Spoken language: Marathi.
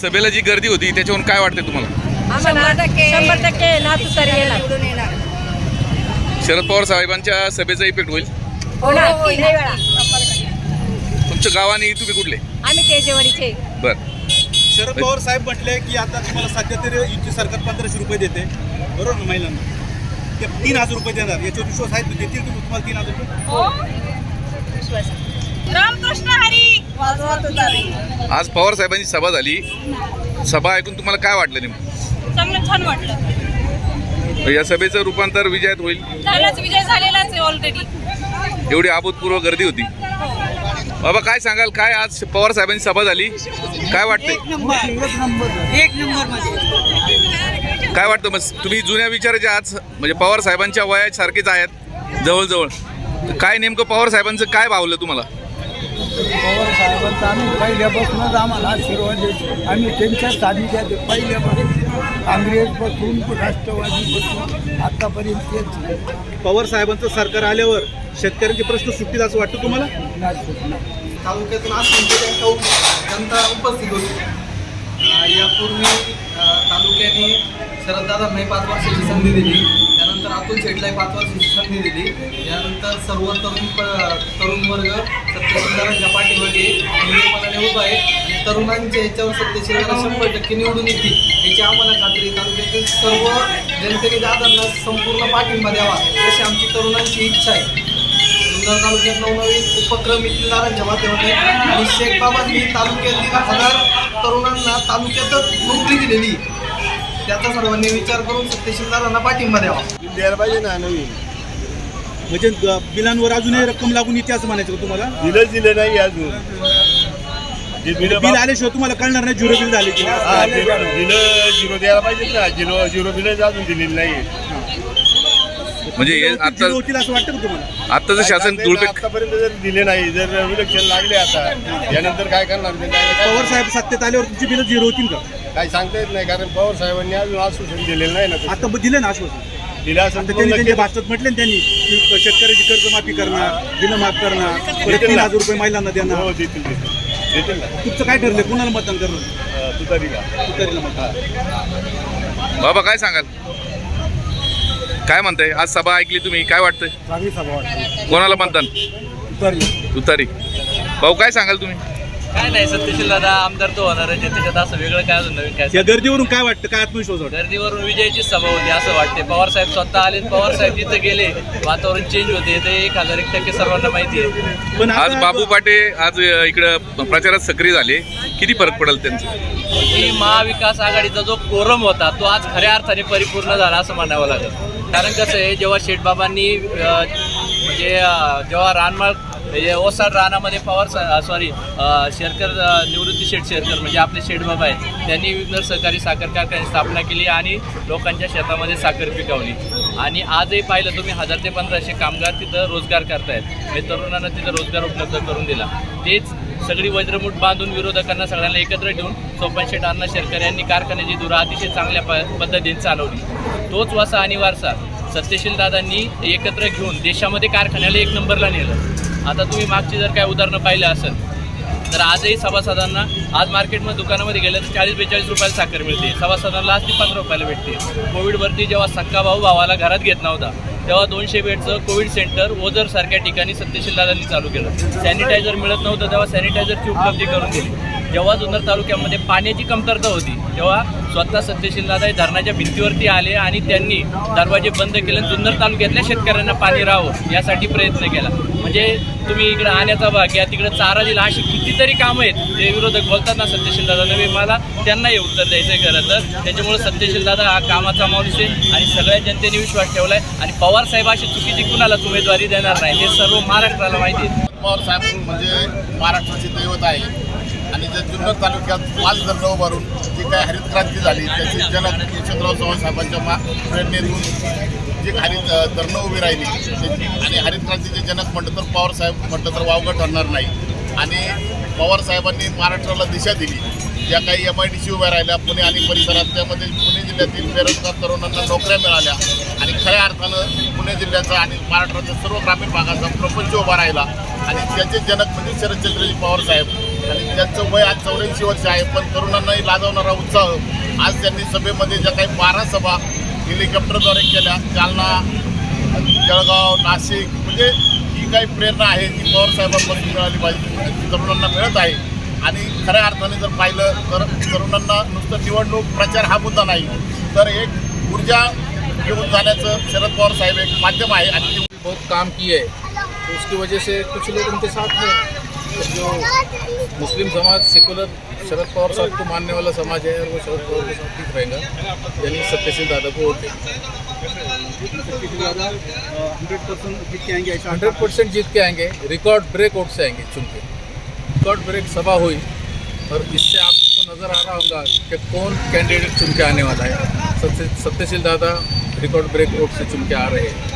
सभेला जी गर्दी होती त्याच्यावरून काय वाटते तुम्हाला? शंभर टक्के शंभर टक्के ना तू तरी येणार. शरद पवार साहेबांच्या सभेचा इफेक्ट होईल? होणार तिन्ही वेळा. तुमचं गाव आणि तुम्ही कुठले? आम्ही तेजेवाडीचे बर. शरद पवार साहेब म्हटले की आता तुम्हाला सध्या तरी युती सरकार पंधराशे रुपये देते. बरोबर ना महिलांना? ते तीन हजार रुपये देणार. याच्यावर विश्वास आहे देतील तुम्ही? तुम्हाला तीन हजार रुपये? रामकृष्ण हरी. आज पवार साहेबांची सभा झाली. सभा ऐकून तुम्हाला काय वाटलं नेमकं? चांगलं छान वाटलं. या सभेचं रूपांतर विजयात होईल. झालाच विजय झालेलाच आहे ऑलरेडी एवढी अभूतपूर्व गर्दी होती. बाबा काय सांगाल? काय आज पवार साहेबांची सभा झाली? काय वाटतंय? काय वाटतं मग? तुम्ही जुन्या विचाराचे आज म्हणजे पवार साहेबांच्या वया सारखेच आहेत जवळजवळ. तर काय नेमकं पवार साहेबांचं काय भावलं तुम्हाला? पवार साहेबांचा आम्ही पहिल्यापासूनच आम्हाला आशीर्वाद देतो. आम्ही त्यांच्या सानिध्यात. पहिल्यापासून. काँग्रेसपासून राष्ट्रवादीपासून आतापर्यंत तेच पवार साहेबांचं सरकार आल्यावर शेतकऱ्यांचे प्रश्न सुटतील असं वाटतं तुम्हाला. तालुक्यातून असलेली त्यांना जनता उपस्थित होती. यापूर्वी तालुक्याने शरददादांनाही पाच वर्षाची संधी दिली. त्यानंतर अतुल शेटलाही पाच वर्षाची संधी दिली यानंतर सर्व तरुण प- तरुण वर्ग सत्यशीलदारांच्या पाठीमागे निर्माणाने उभा आहे. आणि तरुणांच्या याच्यावर सत्यशीलदारा शंभर टक्के निवडून येतील याची आम्हाला खात्री तालुक्यातील सर्व जनतेने दादांना संपूर्ण पाठिंबा द्यावा अशी आमची तरुणांची इच्छा आहे. जुन्नर तालुक्यात नवनवीन उपक्रम इतलारांच्या माध्यमातून आणि शेख बाबांनी तालुक्यातील हजार तरुणांना तालुक्यातच नोकरी दिलेली. त्याचा सर्वांनी विचार करून सत्यशीलदारांना पाठिंबा द्यावा. द्यायला पाहिजे ना नवीन. म्हणजे बिलांवर अजूनही रक्कम लागून येते असं म्हणायचं का तुम्हाला? दिलं दिलं नाही अजून. जे दिलं बिल आल्याशिवाय तुम्हाला कळणार नाही झिरो बिल झाले की. हा, दिलं झिरो द्यायला पाहिजे ना. झिरो झिरो बिलच अजून दिलेली नाही म्हणजे हे आता होतील असं वाटतं का तुम्हाला? आत्ताचं शासन आतापर्यंत जर दिले नाही जर इलेक्शन लागले आता यानंतर काय करणार? ते काय- पवार साहेब सत्तेत आल्यावर तुमची बिलं झिरो होतील का? काय सांगता येत नाही कारण पवार साहेबांनी अजून आश्वासन दिलेलं नाही ना आता ब- दिलं ना आश्वासन? दिलं आता तर त्यांनी त्यांच्या नक्की- भाषणात म्हटले ना त्यांनी की शेतकऱ्याची कर्जमाफी करणार बिलं माफ करणार परत तीन हजार रुपये महिलांना देणार. हो देतील देतील. देतील ना. तुमचं काय ठरलं? कोणाला मतदान करणार? अं, तुतारीला. तुतारीला मतदान. बाबा काय सांगाल? काय म्हणताय? आज सभा ऐकली तुम्ही. काय वाटतंय? चांगली सभा वाटते. कोणाला मतदान उतरली तुतारी. भाऊ काय सांगाल तुम्ही? काय नाही सत्यशील दादा आमदार तो होणार आहे. त्याच्यात असं वेगळं काय अजून नवीन काय या गर्दीवरून काय वाटतं? काय आत्मविश्वास वाटतं? गर्दीवरून विजयाची सभा होती असं वाटते पवार साहेब स्वतः आले पवार साहेब तिथे गेले वातावरण चेंज होते. ते एक हजार एक टक्के सर्वांना माहिती आहे. पण आज आता- बाबू पाटे आज अ, इकडं प्रचारात सक्रिय झाले. किती फरक पडेल त्यांचं? महाविकास आघाडीचा जो कोरम होता तो आज खऱ्या अर्थाने परिपूर्ण झाला असं म्हणावं लागेल. कारण कसं आहे जेव्हा शेठबाबांनी म्हणजे जेव्हा रानमाळ म्हणजे ओसाड रानामध्ये पवार सॉरी शेरकर निवृत्ती शेठ शेरकर म्हणजे आपले शेठबाबा आहेत त्यांनी विघ्नर सहकारी साखर कारखान्याची स्थापना केली आणि लोकांच्या शेतामध्ये साखर पिकवली. आणि आजही पाहिलं तुम्ही हजार ते पंधराशे कामगार तिथं रोजगार करतायत. म्हणजे तरुणांना तिथं रोजगार उपलब्ध करून दिला. तेच सगळी वज्रमूठ बांधून विरोधकांना सगळ्यांना एकत्र ठेवून सोपन अण्णा शेरकर यांनी कारखान्याची धुरा अतिशय चांगल्या प पद्धतीने चालवली. तोच वासा आणि वारसा सत्यशील दादांनी एकत्र घेऊन देशामध्ये कारखान्याला एक नंबरला नेलं. आता तुम्ही मागची जर काय उदाहरणं पाहिलं असेल तर आजही सभासदांना आज मार्केटमध्ये दुकानामध्ये गेलं तर चाळीस बेचाळीस रुपयाला साखर मिळते. सभासदांना आज ती पंधरा रुपयाला भेटते. कोविडवरती जेव्हा सक्का भाऊ भावाला घरात घेत नव्हता तेव्हा दोनशे बेडचं कोविड सेंटर ओझरसारख्या ठिकाणी सत्यशील दादांनी चालू केलं. सॅनिटायझर मिळत नव्हतं तेव्हा सॅनिटायझरची उपलब्धी करून दिली. जेव्हा जुन्नर तालुक्यामध्ये पाण्याची कमतरता होती तेव्हा स्वतः सत्यशील दादा हे धरणाच्या भिंतीवरती आले आणि त्यांनी दरवाजे बंद केले जुन्नर तालुक्यातल्या शेतकऱ्यांना पाणी राहावं यासाठी प्रयत्न केला. म्हणजे तुम्ही इकडे आण्याचा भाग या तिकडे चारा दिला अशी कितीतरी कामं आहेत. जे विरोधक बोलतात ना सत्यशील दादा नव्हे मला त्यांना हे उत्तर द्यायचं आहे खरं तर. त्याच्यामुळे सत्यशील दादा हा कामाचा माणूस आहे आणि सगळ्या जनतेने विश्वास ठेवला आहे आणि पवार साहेब अशी चुकीची कुणालाच उमेदवारी देणार नाही. हे सर्व महाराष्ट्राला माहिती आहे. पवार साहेब म्हणजे महाराष्ट्राची दैवत आहे. आणि जे जुन्नर तालुक्यात पाच धरणं उभारून जी काय हरित क्रांती झाली त्याची जनक यशवंतराव चव्हाण साहेबांच्या मा प्रेरणेतून जी हरित धरणं उभी राहिली आणि हरित क्रांतीचे जनक म्हटलं तर पवार साहेब म्हटलं तर वावगं ठरणार नाही. आणि पवार साहेबांनी महाराष्ट्राला दिशा दिली. ज्या काही एम आय डी सी उभ्या राहिल्या पुणे आणि परिसरात त्यामध्ये पुणे जिल्ह्यातील बेरोजगार तरुणांना नोकऱ्या मिळाल्या. आणि खऱ्या अर्थानं पुणे जिल्ह्याचा आणि महाराष्ट्राच्या सर्व ग्रामीण भागाचा प्रपंच उभा राहिला. आणि त्याचे जनक म्हणजे शरदचंद्रजी पवार साहेब. आणि त्यांचं वय आज चौऱ्याऐंशी वर्ष आहे पण तरुणांनाही लाजवणारा उत्साह आज त्यांनी सभेमध्ये ज्या काही बारा सभा हेलिकॉप्टरद्वारे केल्या जालना जळगाव नाशिक म्हणजे ही काही प्रेरणा आहे ती पवारसाहेबांपासून मिळाली पाहिजे म्हणजे तरुणांना मिळत आहे. आणि खऱ्या अर्थाने जर पाहिलं तर तरुणांना नुसतं निवडणूक प्रचार हा मुद्दा नाही तर एक ऊर्जा घेऊन जाण्याचं शरद पवार साहेब एक माध्यम आहे. आणि बहुत काम किए. तो उसकी वजह से कुछ लोग उनके साथ हैं. जो मुस्लिम समाज सेकुलर शरद पवार साहब को मानने वाला समाज है और वो शरद पवार के साथ ठीक रहेगा, यानी सत्यशील दादा को वोट हंड्रेड पर्सेंट जीत के आएँगे, रिकॉर्ड ब्रेक वोट से आएँगे चुन के। रिकॉर्ड ब्रेक सभा हुई, और इससे आपको नज़र आ रहा होगा कि कौन कैंडिडेट चुन के आने वाला है। सत्य सत्यशील दादा रिकॉर्ड ब्रेक वोट से चुन के आ रहे हैं।